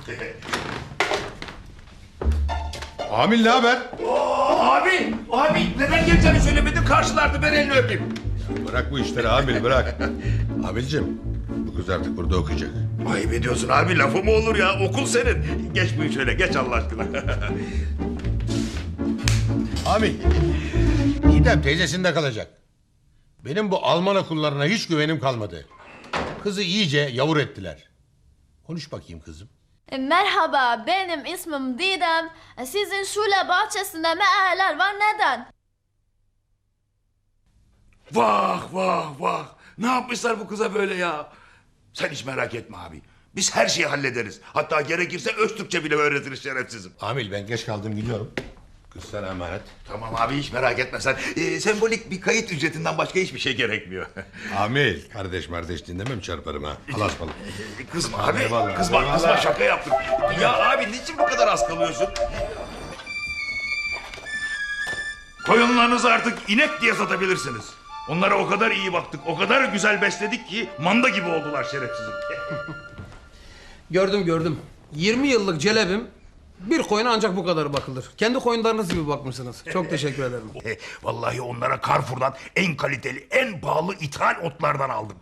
Amil ne haber? Abi, abi neden geleceğini söylemedin karşılardı ben elini öpeyim. Bırak bu işleri Amil bırak. Amilcim bu kız artık burada okuyacak. Ayıp ediyorsun abi lafı mı olur ya okul senin. Geç bu şöyle geç Allah aşkına. Amil. Didem teyzesinde kalacak. Benim bu Alman okullarına hiç güvenim kalmadı. Kızı iyice yavur ettiler. Konuş bakayım kızım. Merhaba, benim ismim Didem. Sizin şule bahçesinde meğerler var neden? vah vah vah ne yapmışlar bu kıza böyle ya. Sen hiç merak etme abi. Biz her şeyi hallederiz. Hatta gerekirse Öztürkçe bile öğretiriz şerefsizim. Amil ben geç kaldım gidiyorum. Kız sana emanet. Tamam abi hiç merak etme sen. Ee, sembolik bir kayıt ücretinden başka hiçbir şey gerekmiyor. Amil. Kardeş kardeş dinlemem çarparım ha. Alas balık. kızma abi. Eyvallah, kızma eyvallah. kızma şaka yaptım. Ya abi niçin bu kadar az kalıyorsun? Koyunlarınızı artık inek diye satabilirsiniz. Onlara o kadar iyi baktık, o kadar güzel besledik ki manda gibi oldular şerefsizim. Gördüm gördüm. 20 yıllık celebim bir koyuna ancak bu kadar bakılır. Kendi koyunlarınız gibi bakmışsınız. Çok teşekkür ederim. Vallahi onlara Carrefour'dan en kaliteli, en pahalı ithal otlardan aldım.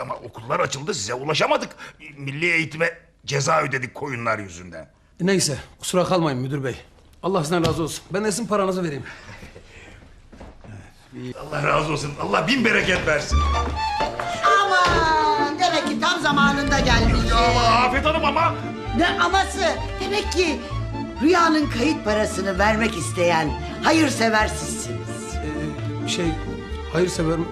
Ama okullar açıldı size ulaşamadık. Milli eğitime ceza ödedik koyunlar yüzünden. Neyse kusura kalmayın müdür bey. Allah sizden razı olsun. Ben de sizin paranızı vereyim. Allah razı olsun. Allah bin bereket versin. Aman demek ki tam zamanında gelmiş. Ama Afet Hanım ama Ne aması? Demek ki Rüya'nın kayıt parasını vermek isteyen hayırsever sizsiniz. Ee, şey hayırsever mi?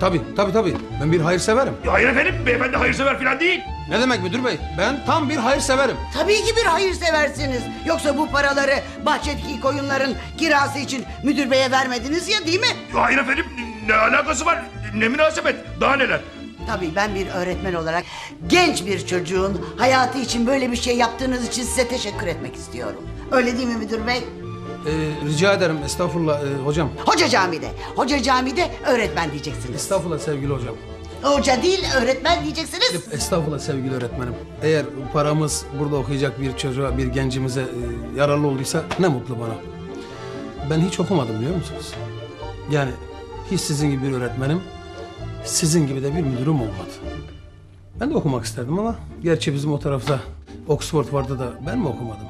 Tabii tabii tabii. Ben bir hayırseverim. hayır efendim beyefendi hayırsever falan değil. Ne demek müdür bey? Ben tam bir hayırseverim. Tabii ki bir hayırseversiniz. Yoksa bu paraları bahçedeki koyunların kirası için müdür beye vermediniz ya değil mi? Hayır efendim ne alakası var? Ne münasebet? Daha neler? Tabii ben bir öğretmen olarak genç bir çocuğun hayatı için böyle bir şey yaptığınız için size teşekkür etmek istiyorum. Öyle değil mi müdür bey? Ee, rica ederim estağfurullah e, hocam. Hoca camide, hoca camide öğretmen diyeceksiniz. Estağfurullah sevgili hocam. Hoca değil öğretmen diyeceksiniz. Estağfurullah sevgili öğretmenim. Eğer paramız burada okuyacak bir çocuğa, bir gencimize e, yararlı olduysa ne mutlu bana. Ben hiç okumadım biliyor musunuz? Yani hiç sizin gibi bir öğretmenim, sizin gibi de bir müdürüm olmadı. Ben de okumak isterdim ama gerçi bizim o tarafta Oxford vardı da ben mi okumadım?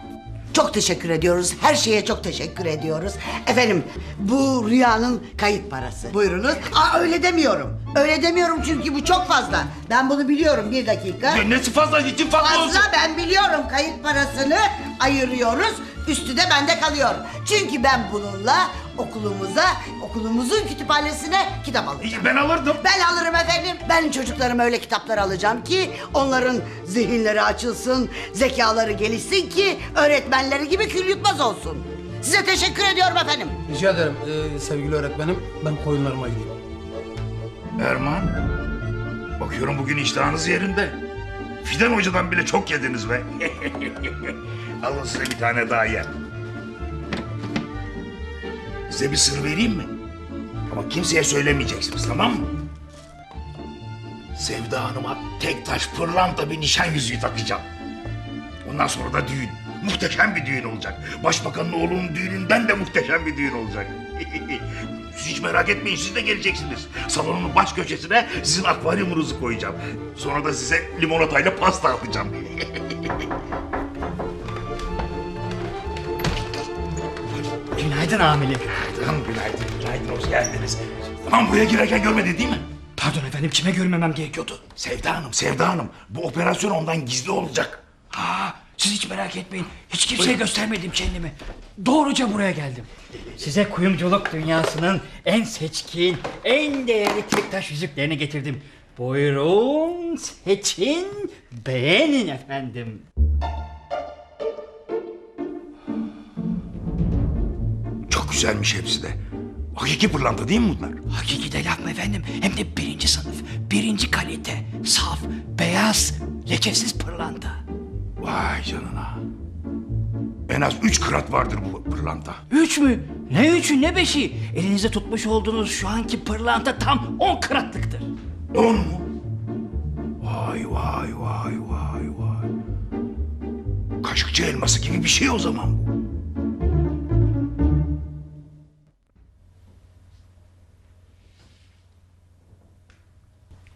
Çok teşekkür ediyoruz. Her şeye çok teşekkür ediyoruz. Efendim bu rüyanın kayıt parası. Buyurunuz. Aa öyle demiyorum. Öyle demiyorum çünkü bu çok fazla. Ben bunu biliyorum bir dakika. Ne- Nesi fazla için fazla olsun? Fazla ben biliyorum kayıt parasını ayırıyoruz. Üstü de bende kalıyor. Çünkü ben bununla okulumuza, okulumuzun kütüphanesine kitap alacağım. Ben alırdım. Ben alırım efendim. Ben çocuklarıma öyle kitaplar alacağım ki onların zihinleri açılsın, zekaları gelişsin ki öğretmenleri gibi kül yutmaz olsun. Size teşekkür ediyorum efendim. Rica ederim e, sevgili öğretmenim. Ben koyunlarıma gideyim. Erman. Bakıyorum bugün iştahınız yerinde. Fidan Hoca'dan bile çok yediniz be. Alın size bir tane daha yer. Size bir sır vereyim mi? Ama kimseye söylemeyeceksiniz tamam mı? Sevda Hanım'a tek taş pırlanta bir nişan yüzüğü takacağım. Ondan sonra da düğün. Muhteşem bir düğün olacak. Başbakanın oğlunun düğününden de muhteşem bir düğün olacak. Siz hiç merak etmeyin siz de geleceksiniz. Salonun baş köşesine sizin akvaryumunuzu koyacağım. Sonra da size limonatayla pasta atacağım. Günaydın amirim. Günaydın, günaydın, günaydın, hoş geldiniz. Tamam buraya girerken görmedi değil mi? Pardon efendim kime görmemem gerekiyordu? Sevda Hanım, Sevda Hanım. Bu operasyon ondan gizli olacak. Ha, siz hiç merak etmeyin. Hiç kimseye göstermedim kendimi. Doğruca buraya geldim. Size kuyumculuk dünyasının en seçkin, en değerli tek taş yüzüklerini getirdim. Buyurun, seçin, beğenin efendim. Güzelmiş hepsi de. Hakiki pırlanta değil mi bunlar? Hakiki de laf mı efendim? Hem de birinci sınıf, birinci kalite, saf, beyaz, lekesiz pırlanta. Vay canına. En az üç krat vardır bu pırlanta. Üç mü? Ne üçü ne beşi? Elinizde tutmuş olduğunuz şu anki pırlanta tam on kıratlıktır. On mu? Vay vay vay vay vay. Kaşıkçı elması gibi bir şey o zaman bu.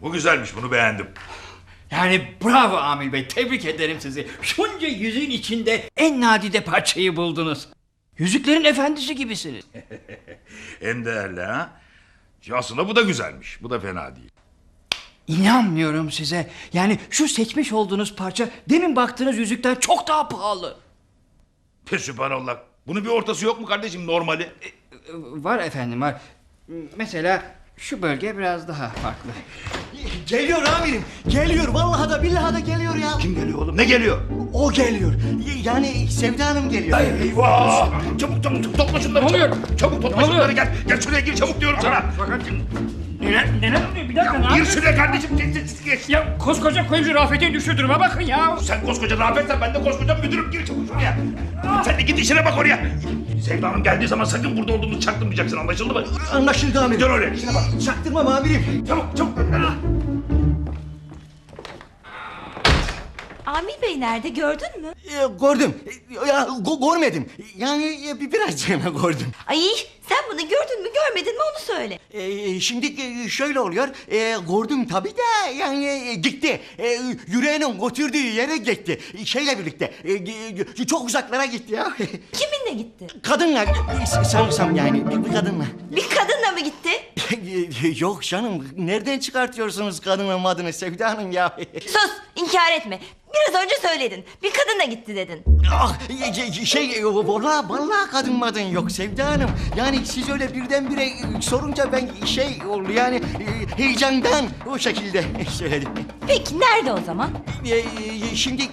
Bu güzelmiş bunu beğendim. Yani bravo Amil Bey tebrik ederim sizi. Şunca yüzün içinde en nadide parçayı buldunuz. Yüzüklerin efendisi gibisiniz. En değerli ha. Aslında bu da güzelmiş. Bu da fena değil. İnanmıyorum size. Yani şu seçmiş olduğunuz parça demin baktığınız yüzükten çok daha pahalı. Sübhanallah. Bunun bir ortası yok mu kardeşim normali? Var efendim var. Mesela şu bölge biraz daha farklı. Geliyor amirim. Geliyor. Vallahi da billahi da geliyor ya. Kim geliyor oğlum? Ne geliyor? O geliyor. Yani Sevda Hanım geliyor. Eyvah! Çabuk çabuk topla şunları. Ne oluyor? Çabuk, çabuk topla Ne oluyor? şunları gel. Gel şuraya gir çabuk diyorum sana. Fakat neler, neler oluyor bir dakika ne Gir yapıyorsun? şuraya kardeşim. Geç, geç, geç. Ya koskoca kuyumcu Rafet'in düştüğü duruma bakın ya. Sen koskoca Rafet'sen ben de koskoca müdürüm. Gir çabuk şuraya. Sen de git işine bak oraya. Sevda Hanım geldiği zaman sakın burada olduğumuzu çaktırmayacaksın anlaşıldı mı? Anlaşıldı amirim. Dön oraya işine bak. Çaktırmam amirim. Çabuk çabuk. Amil Bey nerede gördün mü? Ee, gördüm. Ee, Ya go- görmedim. Yani e, bir birazcığına gördüm. Ay sen bunu gördün mü görmedin mi onu söyle. Ee, şimdi e, şöyle oluyor. Ee, gördüm tabii de yani e, gitti. Ee, yüreğinin götürdüğü yere gitti. Şeyle birlikte. e, e, çok uzaklara gitti ya. Kiminle gitti? kadınla e, sanırsam yani bir, bir kadınla. Bir kadınla mı gitti? Yok canım. Nereden çıkartıyorsunuz kadının adını Sevda Hanım ya? Sus inkar etme. Biraz önce söyledin. Bir kadınla gitti dedin. Ah, y- y- şey, valla valla kadın madın yok Sevda Hanım. Yani siz öyle birdenbire e, sorunca ben şey oldu yani e, heyecandan o şekilde söyledim. Peki nerede o zaman? E, Şimdi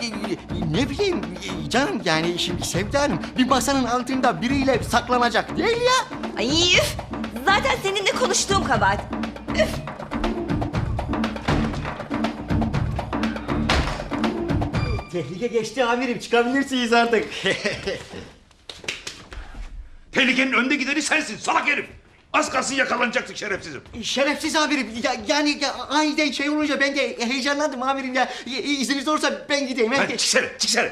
ne bileyim canım yani şimdi Sevda Hanım bir masanın altında biriyle saklanacak değil ya. Ay üf. Zaten seninle konuştuğum kabahat. Tehlike geçti amirim çıkabilirsiniz artık. Tehlikenin önde gideni sensin salak herif. Az kalsın yakalanacaktık şerefsizim. Şerefsiz amirim ya, yani ya, aniden şey olunca ben de heyecanlandım amirim ya. İ- İzniniz olursa ben gideyim. Hadi çıksana çıksana.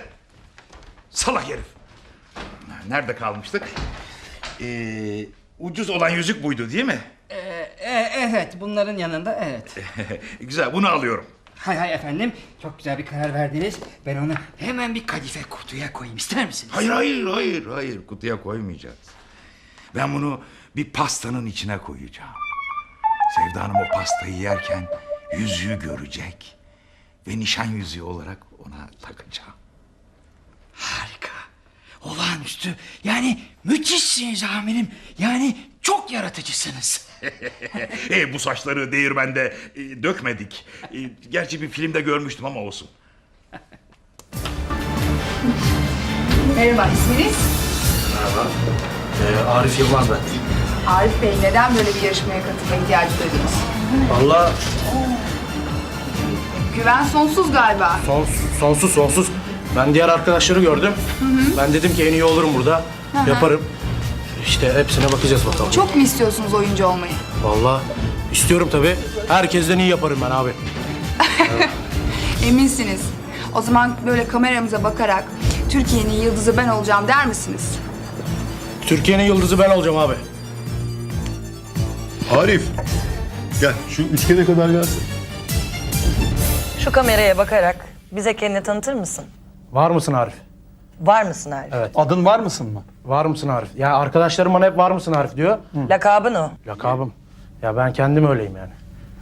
Salak herif. Nerede kalmıştık? Ee, ucuz olan yüzük buydu değil mi? E, evet bunların yanında evet. Güzel bunu alıyorum. Hay hay efendim çok güzel bir karar verdiniz. Ben onu hemen bir kadife kutuya koyayım ister misiniz? Hayır hayır hayır hayır kutuya koymayacağız. Ben bunu bir pastanın içine koyacağım. Sevda Hanım o pastayı yerken yüzüğü görecek. Ve nişan yüzüğü olarak ona takacağım. Harika. Olağanüstü. Yani müthişsiniz amirim. Yani çok yaratıcısınız. e, bu saçları değirmende e, dökmedik. E, gerçi bir filmde görmüştüm ama olsun. Merhaba, isminiz? Ee, Arif Yılmaz ben. Arif Bey, neden böyle bir yarışmaya katılma ihtiyacı duydunuz? Valla Güven sonsuz galiba. sonsuz sonsuz. Ben diğer arkadaşları gördüm. Ben dedim ki en iyi olurum burada. Yaparım. İşte hepsine bakacağız bakalım. Çok mu istiyorsunuz oyuncu olmayı? Vallahi istiyorum tabii. Herkesten iyi yaparım ben abi. Eminsiniz. O zaman böyle kameramıza bakarak Türkiye'nin yıldızı ben olacağım der misiniz? Türkiye'nin yıldızı ben olacağım abi. Arif. Gel şu üçgene kadar gelsin. Şu kameraya bakarak bize kendini tanıtır mısın? Var mısın Arif? Var mısın Arif? Evet. Adın var mısın mı? Var mısın Arif? Ya arkadaşlarım bana hep var mısın Arif diyor. Lakabın o. Lakabım. Ya ben kendim öyleyim yani.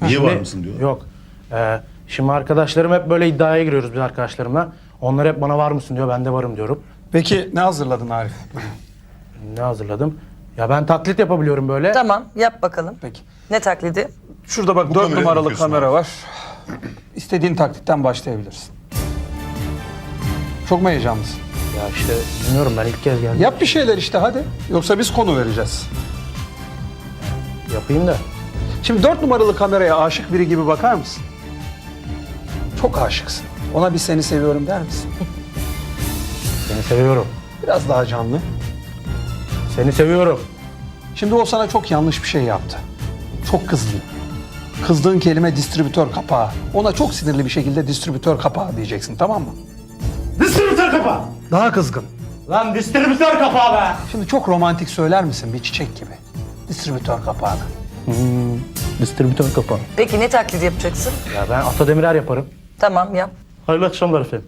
Niye Şimdi- var mısın diyor. Yok. Ee, şimdi arkadaşlarım hep böyle iddiaya giriyoruz biz arkadaşlarımla. Onlar hep bana var mısın diyor. Ben de varım diyorum. Peki ne hazırladın Arif? Ne hazırladım? Ya ben taklit yapabiliyorum böyle. Tamam yap bakalım. Peki. Ne taklidi? Şurada bak dört kameraya numaralı bakıyorsun kamera var. İstediğin taklitten başlayabilirsin. Çok mu heyecanlısın? Ya işte bilmiyorum ben ilk kez geldim. Yap bir şeyler işte hadi. Yoksa biz konu vereceğiz. Yapayım da. Şimdi dört numaralı kameraya aşık biri gibi bakar mısın? Çok aşıksın. Ona bir seni seviyorum der misin? Seni seviyorum. Biraz daha canlı. Seni seviyorum. Şimdi o sana çok yanlış bir şey yaptı. Çok kızdın. Kızdığın kelime distribütör kapağı. Ona çok sinirli bir şekilde distribütör kapağı diyeceksin tamam mı? Distribütör kapağı! Daha kızgın. Lan distribütör kapağı be. Şimdi çok romantik söyler misin bir çiçek gibi? Distribütör kapağını. Distribütör kapağı. Peki ne taklidi yapacaksın? Ya ben Ata Demirer yaparım. Tamam yap. Hayırlı akşamlar efendim.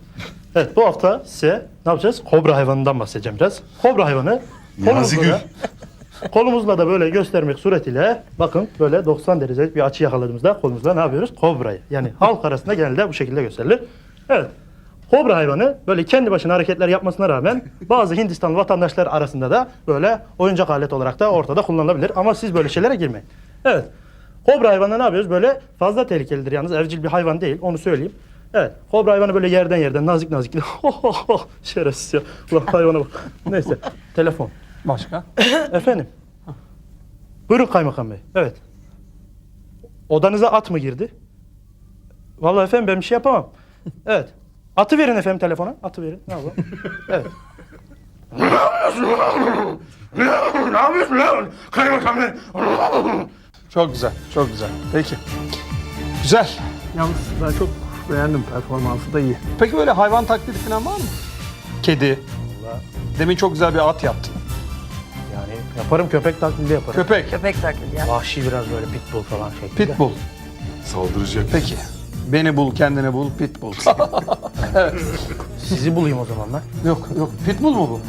Evet bu hafta size ne yapacağız? Kobra hayvanından bahsedeceğim biraz. Kobra hayvanı kolumuzla kolumuzla da böyle göstermek suretiyle bakın böyle 90 derecelik bir açı yakaladığımızda kolumuzla ne yapıyoruz? Kobrayı. Yani halk arasında genelde bu şekilde gösterilir. Evet. Kobra hayvanı böyle kendi başına hareketler yapmasına rağmen bazı Hindistan vatandaşlar arasında da böyle oyuncak alet olarak da ortada kullanılabilir. Ama siz böyle şeylere girmeyin. Evet. Kobra hayvanı ne yapıyoruz? Böyle fazla tehlikelidir yalnız. Evcil bir hayvan değil. Onu söyleyeyim. Evet. Kobra hayvanı böyle yerden yerden nazik nazik. Şerefsiz ya. Ulan hayvana bak. Neyse. Telefon. Başka? Efendim. Buyurun kaymakam bey. Evet. Odanıza at mı girdi? Vallahi efendim ben bir şey yapamam. Evet. Atı verin efendim telefona. Atı verin. Ne yapalım? Evet. ne yapıyorsun lan? Kaymakam bey. Çok güzel, çok güzel. Peki. Güzel. Yalnız ben çok beğendim performansı da iyi. Peki böyle hayvan taklidi falan var mı? Kedi. Demin çok güzel bir at yaptın. Yani yaparım köpek taklidi yaparım. Köpek. Köpek taklidi yap. Vahşi biraz böyle pitbull falan şeklinde. Pitbull. Saldıracak. Peki. Beni bul, kendini bul, pitbull. Sizi bulayım o zaman ben. yok, yok. Pitbull mu bu?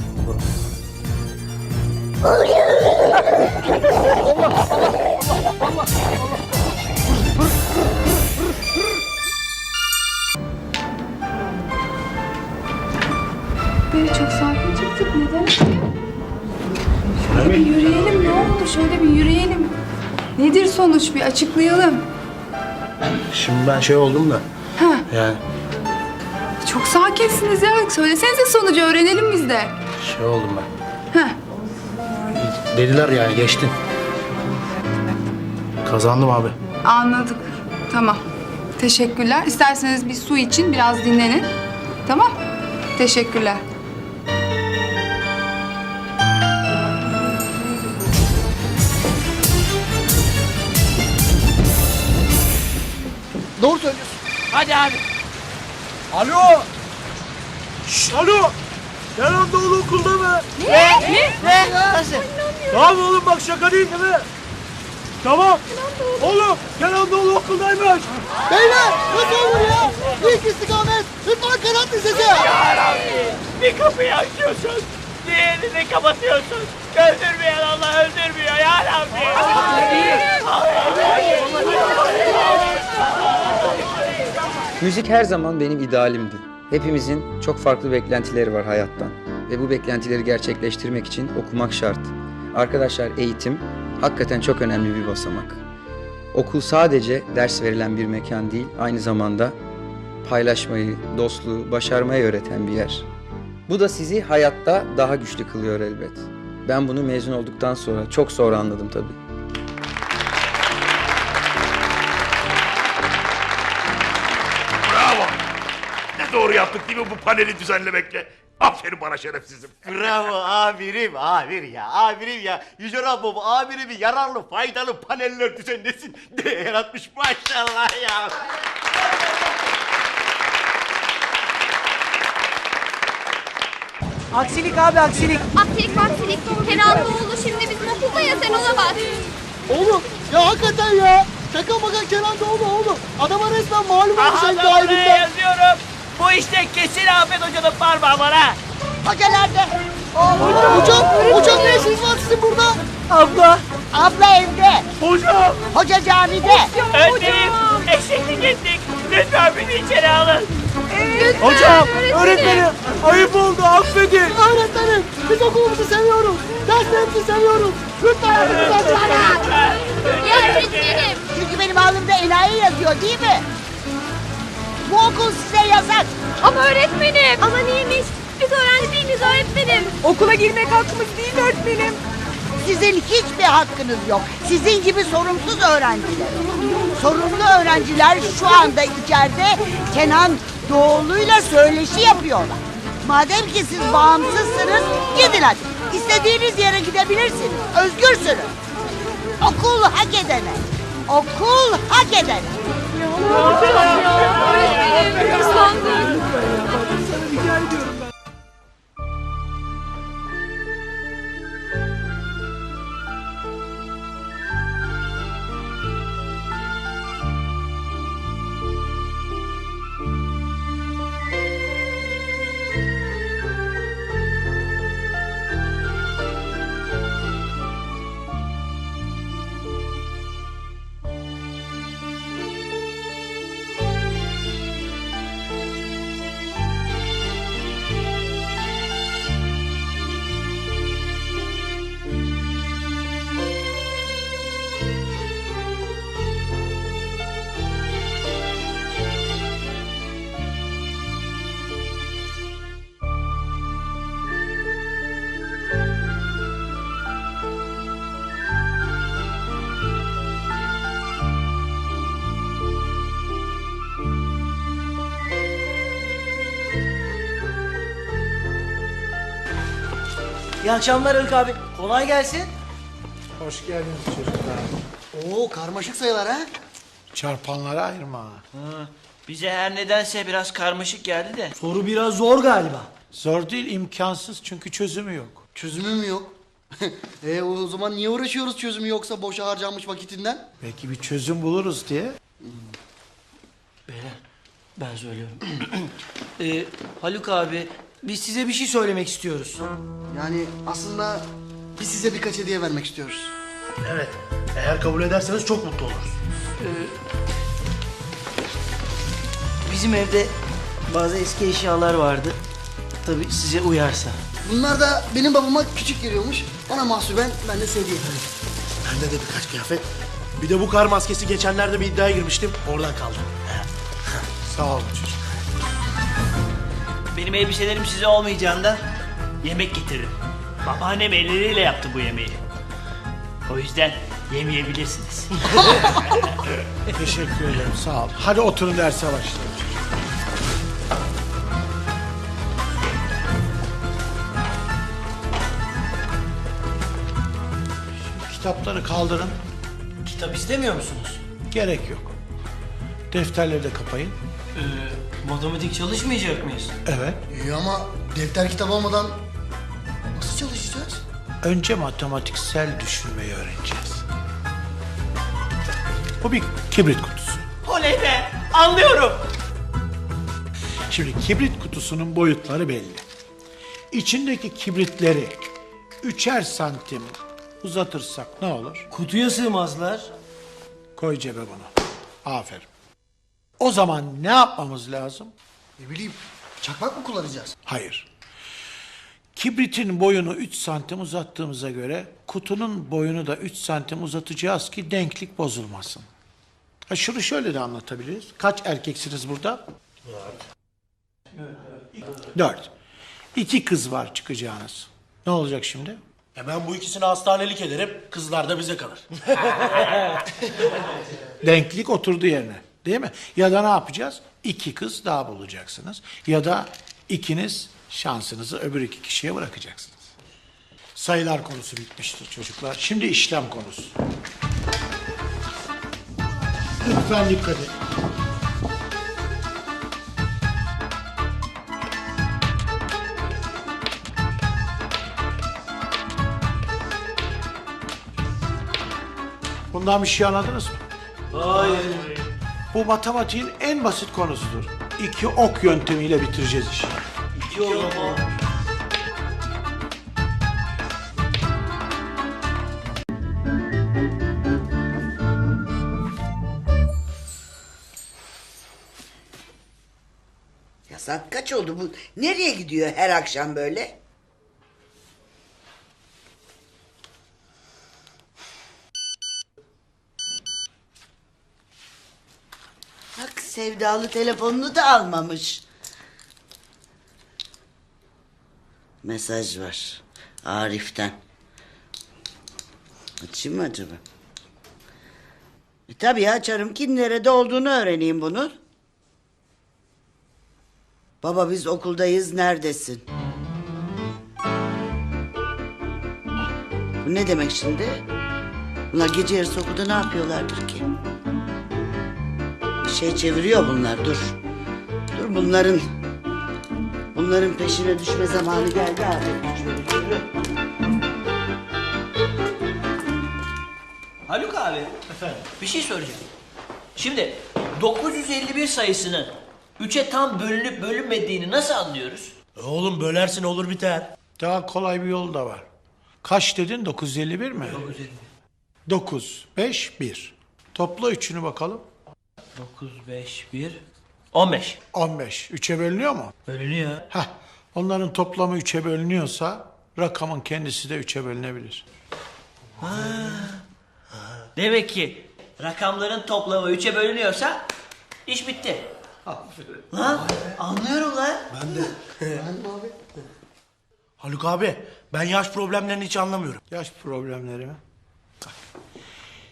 Böyle çok sakin çıktık. Neden? Şöyle bir yürüyelim ne oldu? Şöyle bir yürüyelim. Nedir sonuç? Bir açıklayalım. Şimdi ben şey oldum da. Ha. Yani Çok sakinsiniz ya. Söylesenize sonucu öğrenelim biz de. şey oldum ben. Ha. Dediler yani geçtin. Kazandım abi. Anladık. Tamam. Teşekkürler. İsterseniz bir su için biraz dinlenin. Tamam. Teşekkürler. Doğru söylüyorsun. Hadi abi. Alo. Şş, alo. Kenan Doğulu okulda mı? Ne? Ne? Ne? Nasıl? Tamam oğlum bak şaka değil değil mi? Tamam. Oğlum Kenan Doğulu okuldaymış. Beyler nasıl olur ya? İlk istikamet Rıdvan Kenan Lisesi. Ya Rabbi. Bir kapıyı açıyorsun. Diğerini kapatıyorsun. Öldürmeyen Allah öldürmüyor ya Rabbi. Müzik her zaman benim idealimdi. Hepimizin çok farklı beklentileri var hayattan ve bu beklentileri gerçekleştirmek için okumak şart. Arkadaşlar eğitim hakikaten çok önemli bir basamak. Okul sadece ders verilen bir mekan değil, aynı zamanda paylaşmayı, dostluğu, başarmayı öğreten bir yer. Bu da sizi hayatta daha güçlü kılıyor elbet. Ben bunu mezun olduktan sonra, çok sonra anladım tabii. Yaptık değil mi bu paneli düzenlemekle? Aferin bana şerefsizim. Bravo amirim, amir ya, amirim ya. Yüce Rabbim amirimi yararlı, faydalı paneller düzenlesin diye yaratmış maşallah ya. Aksilik abi aksilik. Aksilik maksilik. Kenan Doğulu şimdi bizim okulda ya sen ona bak. Oğlum ya hakikaten ya. Şaka maka Kenan Doğulu oğlum. Adama resmen malum olmuş Aha da buraya yazıyorum. Bu işte kesin Ahmet Hoca'nın parmağı var ha. Hoca nerede? Hocam, hocam ne işiniz var sizin burada? Abla. Abla evde. Hocam. Hoca camide. Öğretmenim. Eşeklik ettik. Lütfen beni içeri alın. Hocam, öğretmenim. Ayıp oldu, affedin. Öğretmenim, biz okulumuzu seviyoruz. Derslerimizi seviyoruz. Lütfen öğretmenim. Ya öğretmenim. Çünkü benim alnımda enayi yazıyor değil mi? Bu okul size yasak. Ama öğretmenim. Ama niyeymiş? Biz öğrenci değiliz öğretmenim. Okula girmek hakkımız değil öğretmenim. Sizin hiçbir hakkınız yok. Sizin gibi sorumsuz öğrenciler. Sorumlu öğrenciler şu anda içeride Kenan Doğulu'yla söyleşi yapıyorlar. Madem ki siz bağımsızsınız gidin hadi. İstediğiniz yere gidebilirsiniz. Özgürsünüz. Okul hak edene. Okul hak edene. Öğretmenim. Islandık. İyi akşamlar Haluk abi. Kolay gelsin. Hoş geldiniz çocuklar. Oo karmaşık sayılar ha. Çarpanlara ayırma. bize her nedense biraz karmaşık geldi de. Soru biraz zor galiba. Zor değil, imkansız çünkü çözümü yok. Çözümü mü yok? e o zaman niye uğraşıyoruz çözümü yoksa boşa harcanmış vakitinden? Belki bir çözüm buluruz diye. Beyler ben söylüyorum. ee, Haluk abi biz size bir şey söylemek istiyoruz. Yani aslında biz size birkaç hediye vermek istiyoruz. Evet. Eğer kabul ederseniz çok mutlu oluruz. Bizim evde bazı eski eşyalar vardı. Tabii size uyarsa. Bunlar da benim babama küçük geliyormuş. Ona mahsuben ben de ettim. Bende de birkaç kıyafet. Bir de bu kar maskesi geçenlerde bir iddiaya girmiştim. Oradan kaldı. Sağ olun çocuk. Benim elbiselerim size olmayacağından yemek getiririm. Babaannem elleriyle yaptı bu yemeği. O yüzden yemeyebilirsiniz. Teşekkür ederim, sağ ol. Hadi oturun derse başlayalım. Şimdi kitapları kaldırın. Kitap istemiyor musunuz? Gerek yok. Defterleri de kapayın. Ee, matematik çalışmayacak mıyız? Evet. İyi ama defter kitap olmadan nasıl çalışacağız? Önce matematiksel düşünmeyi öğreneceğiz. Bu bir kibrit kutusu. Oley be! Anlıyorum. Şimdi kibrit kutusunun boyutları belli. İçindeki kibritleri üçer santim uzatırsak ne olur? Kutuya sığmazlar. Koy cebe bunu. Aferin. O zaman ne yapmamız lazım? Ne bileyim çakmak mı kullanacağız? Hayır. Kibritin boyunu 3 santim uzattığımıza göre kutunun boyunu da 3 santim uzatacağız ki denklik bozulmasın. Ha şunu şöyle de anlatabiliriz. Kaç erkeksiniz burada? Dört. İki kız var çıkacağınız. Ne olacak şimdi? E ben bu ikisini hastanelik ederim. Kızlar da bize kalır. Denklik oturdu yerine. Değil mi? Ya da ne yapacağız? İki kız daha bulacaksınız. Ya da ikiniz şansınızı öbür iki kişiye bırakacaksınız. Sayılar konusu bitmiştir çocuklar. Şimdi işlem konusu. Lütfen dikkat edin. Bundan bir şey anladınız mı? Hayır. Bu matematiğin en basit konusudur. İki ok yöntemiyle bitireceğiz işi. İki olma. Ya saat kaç oldu bu? Nereye gidiyor her akşam böyle? Bak sevdalı telefonunu da almamış. Mesaj var. Arif'ten. Açayım mı acaba? E, tabii açarım. Kim nerede olduğunu öğreneyim bunun. Baba biz okuldayız neredesin? Bu ne demek şimdi? Bunlar gece yarısı okulda ne yapıyorlardır ki? Şey çeviriyor bunlar dur. Dur bunların bunların peşine düşme zamanı geldi artık. Yürü, yürü. Haluk abi. Efendim? Bir şey soracağım. Şimdi 951 sayısının 3'e tam bölünüp bölünmediğini nasıl anlıyoruz? E oğlum bölersin olur biter. Daha kolay bir yol da var. Kaç dedin? 951 mi? 951. 9, 5, 1. Topla üçünü bakalım. 9, 5, 1, 15. 15. Üçe bölünüyor mu? Bölünüyor. Heh. Onların toplamı üçe bölünüyorsa rakamın kendisi de üçe bölünebilir. Demek ki rakamların toplamı 3'e bölünüyorsa iş bitti. Aferin. Lan anlıyorum lan. Ben de. Haluk abi ben yaş problemlerini hiç anlamıyorum. Yaş problemleri mi?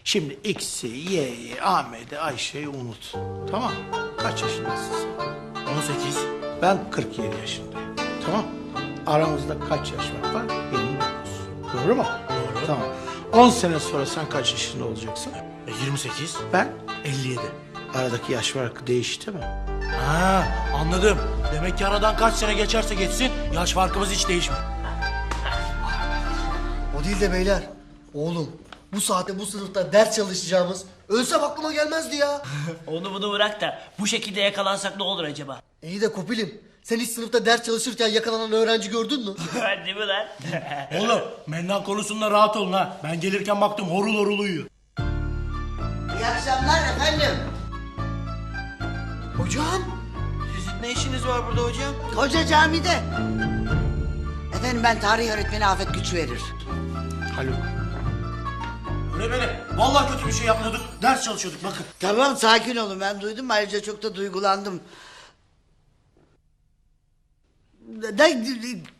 Şimdi X'i, Y'yi, Ahmet'i, Ayşe'yi unut. Tamam Kaç yaşındasın sen? 18. Ben 47 yaşındayım. Tamam Aramızda kaç yaş var? Var 25. Doğru mu? Doğru. Tamam. 10 sene sonra sen kaç yaşında olacaksın? 28. Ben 57. Aradaki yaş farkı değişti mi? Ha anladım. Demek ki aradan kaç sene geçerse geçsin yaş farkımız hiç değişmiyor. O değil de beyler. Oğlum bu saatte bu sınıfta ders çalışacağımız ölsem aklıma gelmezdi ya. Onu bunu bırak da bu şekilde yakalansak ne olur acaba? İyi de Kopilim sen hiç sınıfta ders çalışırken yakalanan öğrenci gördün mü? Değil mi lan? Oğlum mendan konusunda rahat olun ha. Ben gelirken baktım horul horul uyuyor. İyi akşamlar efendim. Hocam. Sizin ne işiniz var burada hocam? Hoca camide. Efendim ben tarih öğretmeni Afet Güç verir. Haluk. Öğretmenim vallahi kötü bir şey yapmıyorduk. Ders çalışıyorduk bakın. Tamam sakin olun ben duydum ayrıca çok da duygulandım. Da,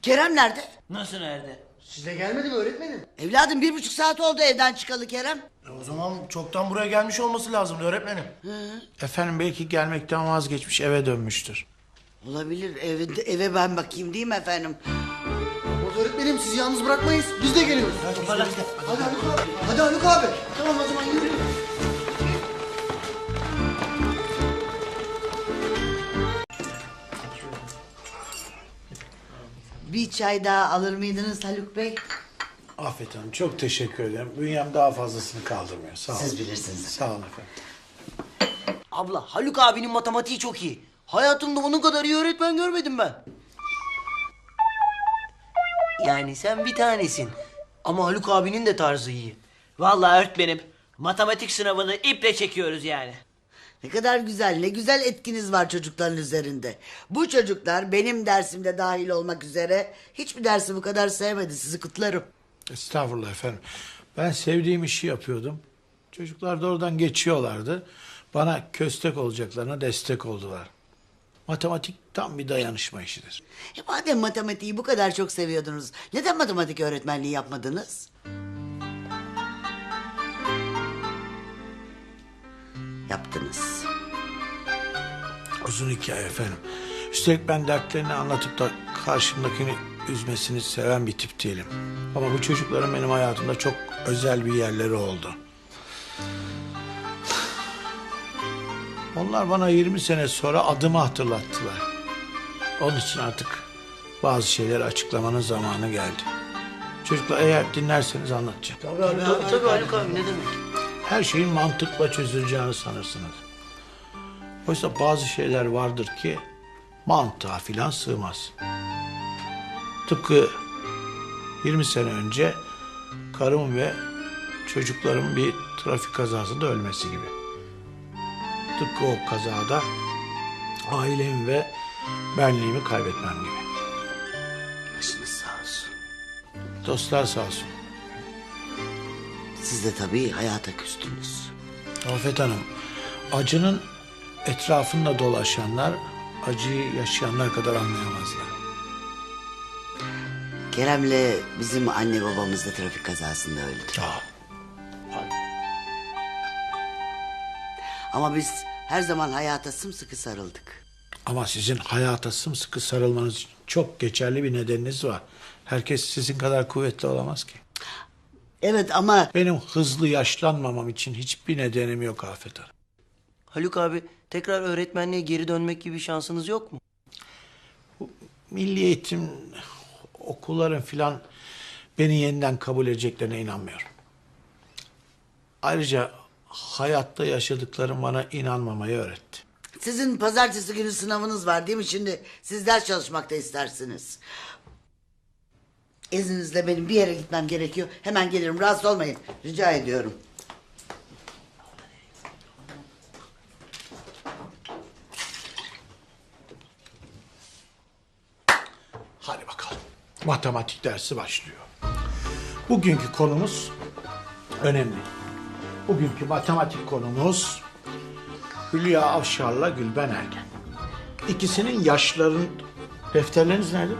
Kerem nerede? Nasıl nerede? Size gelmedi mi öğretmenim? Evladım bir buçuk saat oldu evden çıkalı Kerem. E, o zaman çoktan buraya gelmiş olması lazımdı öğretmenim. Efendim belki gelmekten vazgeçmiş eve dönmüştür. Olabilir eve, eve ben bakayım değil mi efendim? O öğretmenim sizi yalnız bırakmayız. Biz de geliyoruz. Hadi, Haluk abi. Hadi Haluk abi. Tamam o zaman yürü. Bir çay daha alır mıydınız Haluk Bey? Afet Hanım çok teşekkür ederim. Bünyem daha fazlasını kaldırmıyor. Sağ olun. Siz bilirsiniz. Sağ olun efendim. Abla Haluk abinin matematiği çok iyi. Hayatımda onun kadar iyi öğretmen görmedim ben. Yani sen bir tanesin. Ama Haluk abinin de tarzı iyi. Vallahi öğretmenim matematik sınavını iple çekiyoruz yani. Ne kadar güzel, ne güzel etkiniz var çocukların üzerinde. Bu çocuklar benim dersimde dahil olmak üzere hiçbir dersi bu kadar sevmedi. Sizi kutlarım. Estağfurullah efendim. Ben sevdiğim işi yapıyordum. Çocuklar da oradan geçiyorlardı. Bana köstek olacaklarına destek oldular. Matematik tam bir dayanışma işidir. E madem matematiği bu kadar çok seviyordunuz, neden matematik öğretmenliği yapmadınız? Yaptınız. Uzun hikaye efendim. Üstelik ben dertlerini anlatıp da karşımdakini üzmesini seven bir tip değilim. Ama bu çocukların benim hayatımda çok özel bir yerleri oldu. Onlar bana 20 sene sonra adımı hatırlattılar. Onun için artık bazı şeyleri açıklamanın zamanı geldi. Çocuklar eğer dinlerseniz anlatacağım. Tabii, tabii, tabii Haluk abi ne demek? Her şeyin mantıkla çözüleceğini sanırsınız. Oysa bazı şeyler vardır ki mantığa filan sığmaz. Tıpkı 20 sene önce karım ve çocuklarımın bir trafik kazasında ölmesi gibi. Tıpkı o kazada ailemi ve benliğimi kaybetmem gibi. Başınız sağ olsun. Dostlar sağ olsun. Siz de tabii hayata küstünüz. Afet Hanım, acının etrafında dolaşanlar acıyı yaşayanlar kadar anlayamazlar. Kerem'le bizim anne babamız da trafik kazasında öldü. Ama biz her zaman hayata sımsıkı sarıldık. Ama sizin hayata sımsıkı sarılmanız için çok geçerli bir nedeniniz var. Herkes sizin kadar kuvvetli olamaz ki. Evet ama... Benim hızlı yaşlanmamam için hiçbir nedenim yok Afet Hanım. Haluk abi tekrar öğretmenliğe geri dönmek gibi şansınız yok mu? Milli eğitim okulların filan beni yeniden kabul edeceklerine inanmıyorum. Ayrıca hayatta yaşadıklarım bana inanmamayı öğretti. Sizin pazartesi günü sınavınız var değil mi? Şimdi siz ders çalışmakta istersiniz. İzninizle benim bir yere gitmem gerekiyor. Hemen gelirim. Rahatsız olmayın. Rica ediyorum. Hadi bakalım. Matematik dersi başlıyor. Bugünkü konumuz önemli. Bugünkü matematik konumuz Hülya Avşar'la Gülben Ergen. İkisinin yaşların... Defterleriniz nerede?